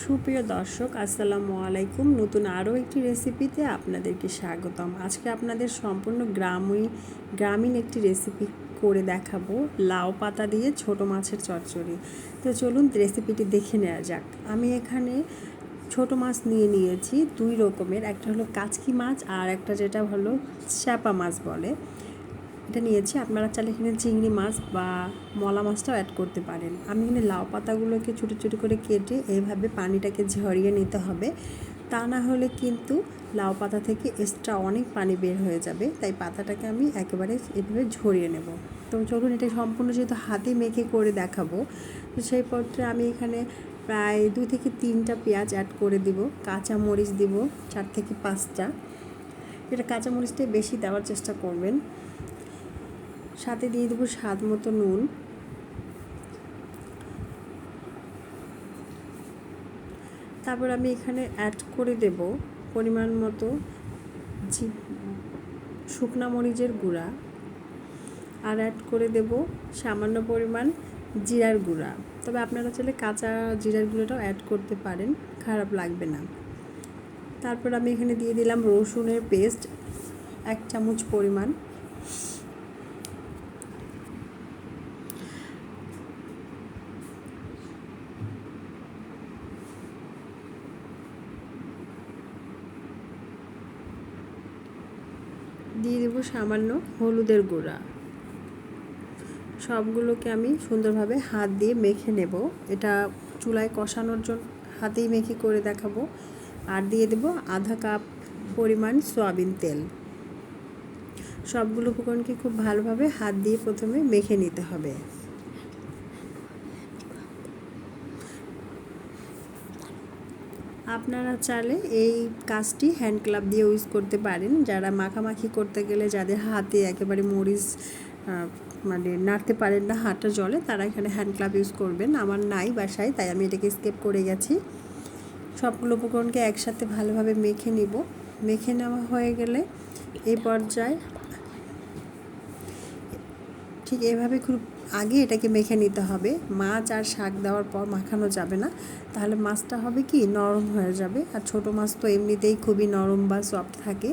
সুপ্রিয় দর্শক, আসসালামু আলাইকুম। নতুন আরও একটি রেসিপিতে আপনাদেরকে স্বাগতম। আজকে আপনাদের সম্পূর্ণ গ্রামই গ্রামীণ একটি রেসিপি করে দেখাবো। লাউ পাতা দিয়ে ছোট মাছের চচ্চড়ি। তো চলুন রেসিপিটি দেখে নেওয়া যাক। আমি এখানে ছোট মাছ নিয়ে নিয়েছি দুই রকমের। একটা হলো কাচকি মাছ আর একটা যেটা হলো শ্যাপা মাছ বলে। এটা নিয়েছি, আপনারা চাইলে এখানে চিংড়ি মাছ বা মলা মাছটাও অ্যাড করতে পারেন। আমি এখানে লাউ পাতাগুলোকে ছোটো ছোটো করে কেটে এইভাবে পানিটাকে ঝরিয়ে নিতে হবে। তা না হলে কিন্তু লাউ পাতা থেকে এক্সট্রা অনেক পানি বের হয়ে যাবে, তাই পাতাটাকে আমি একেবারে এভাবে ঝরিয়ে নেব। তো চলুন এটা সম্পূর্ণ যেহেতু হাতে মেখে করে দেখাবো, তো সেই পত্রে আমি এখানে প্রায় দুই থেকে তিনটা পেঁয়াজ অ্যাড করে দিব, কাঁচা মরিচ দিব চার থেকে পাঁচটা। এটা কাঁচামরিচটাই বেশি দেওয়ার চেষ্টা করবেন। সাথে দিয়ে দেবো স্বাদ মতো নুন। তারপর আমি এখানে অ্যাড করে দেব পরিমাণ মতো শুকনা মরিচের গুঁড়া। আর অ্যাড করে দেব সামান্য পরিমাণ জিরার গুঁড়া। তবে আপনারা চাইলে কাঁচা জিরার গুঁড়োটাও অ্যাড করতে পারেন, খারাপ লাগবে না। তারপর আমি এখানে দিয়ে দিলাম রসুনের পেস্ট এক চামচ পরিমাণ। দিয়ে দেবো সামান্য হলুদের গুঁড়া। সবগুলোকে আমি সুন্দরভাবে হাত দিয়ে মেখে নেব। এটা চুলায় কষানোর জন্য হাতেই মেখে করে দেখাবো। আর দিয়ে দেব আধা কাপ পরিমাণ সয়াবিন তেল। সবগুলো উপকরণকে খুব ভালোভাবে হাত দিয়ে প্রথমে মেখে নিতে হবে। আপনারা চাইলে এই কাজটি হ্যান্ড ক্লাব দিয়ে ইউজ করতে পারেন। যারা মাখামাখি করতে গেলে যাদের হাতে একেবারে মরিচ মানে নাড়তে পারেন না হাতটা জলে, তারা এখানে হ্যান্ড ক্লাব ইউজ করবেন। আমার নাই বাসায়, তাই আমি এটাকে স্কেপ করে গেছি। সবগুলো উপকরণকে একসাথে ভালোভাবে মেখে নিব। মেখে নেওয়া হয়ে গেলে এই পর্যায়ে ঠিক এভাবে খুব আগে এটাকে মেখে নিতে হবে। মাছ আর শাক দেওয়ার পর মাখানো যাবে না। তাহলে মাছটা হবে কি, নরম হয়ে যাবে। আর ছোট মাছ তো এমনিতেই খুবই নরম বা সফট থাকে।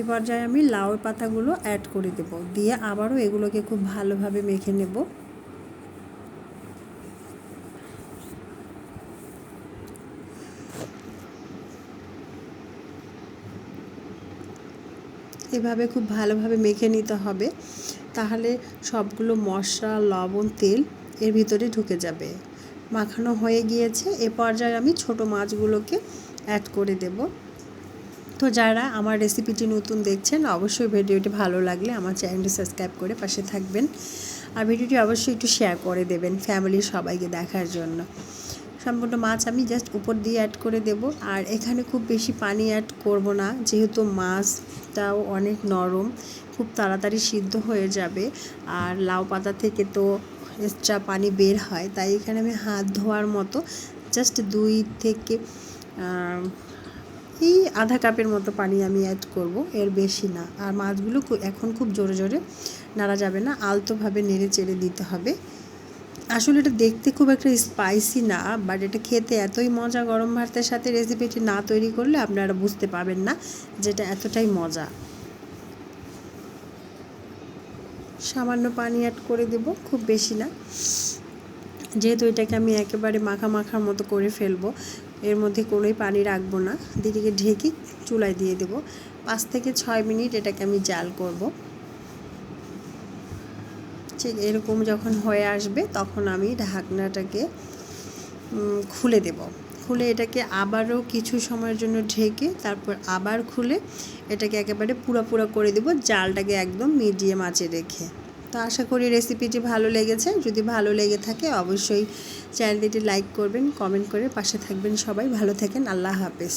এ পর্যায়ে আমি লাউ পাতাগুলো অ্যাড করে দেব। দিয়ে আবারও এগুলোকে খুব ভালোভাবে মেখে নেব। এভাবে খুব ভালোভাবে মেখে নিতে হবে। তাহলে সবগুলো মশলা, লবণ, তেল এর ভিতরে ঢুকে যাবে। মাখানো হয়ে গিয়েছে। এ পর্যায়ে আমি ছোট মাছগুলোকে অ্যাড করে দেব। তো যারা আমার রেসিপিটি নতুন দেখছেন, অবশ্যই ভিডিওটি ভালো লাগলে আমার চ্যানেলটি সাবস্ক্রাইব করে পাশে থাকবেন। আর ভিডিওটি অবশ্যই একটু শেয়ার করে দেবেন ফ্যামিলির সবাইকে দেখার জন্য। সম্পূর্ণ মাছ আমি জাস্ট উপর দিয়ে অ্যাড করে দেব। আর এখানে খুব বেশি পানি অ্যাড করব না, যেহেতু মাছটাও অনেক নরম, খুব তাড়াতাড়ি সিদ্ধ হয়ে যাবে। আর লাউ পাতা থেকে তো এক্সট্রা পানি বের হয়, তাই এখানে আমি হাত ধোয়ার মতো জাস্ট দুই থেকে এই আধা কাপের মতো পানি আমি অ্যাড করব, এর বেশি না। আর মাছগুলো এখন খুব জোরে জোরে নাড়া যাবে না, আলতোভাবে নেড়ে চেড়ে দিতে হবে। আসলে এটা দেখতে খুব একটা স্পাইসি না বাট এটা খেতে এতই মজা গরম ভাতের সাথে রেসিপিটি না তৈরি করলে আপনারা বুঝতে পারবেন না যেটা এতটাই মজা। সামান্য পানি অ্যাড করে দেব, খুব বেশি না। যেহেতু এটাকে আমি একেবারে মাখা মাখার মতো করে ফেলব, এর মধ্যে কোনোই পানি রাখব না। দিদিকে ঢেকে চুলায় দিয়ে দেব। পাঁচ থেকে ছয় মিনিট এটাকে আমি জাল করব। ঠিক এরকম যখন হয়ে আসবে তখন আমি ঢাকনাটাকে খুলে দেব। খুলে এটাকে আবারও কিছু সময়ের জন্য ঢেকে তারপর আবার খুলে এটাকে একেবারে পুরা করে দেব, জালটাকে একদম মিডিয়াম আঁচে রেখে। তো আশা করি রেসিপিটি ভালো লেগেছে। যদি ভালো লেগে থাকে অবশ্যই চ্যানেলটিটি লাইক করবেন, কমেন্ট করে পাশে থাকবেন সবাই। ভালো থাকেন, আল্লাহ হাফেজ।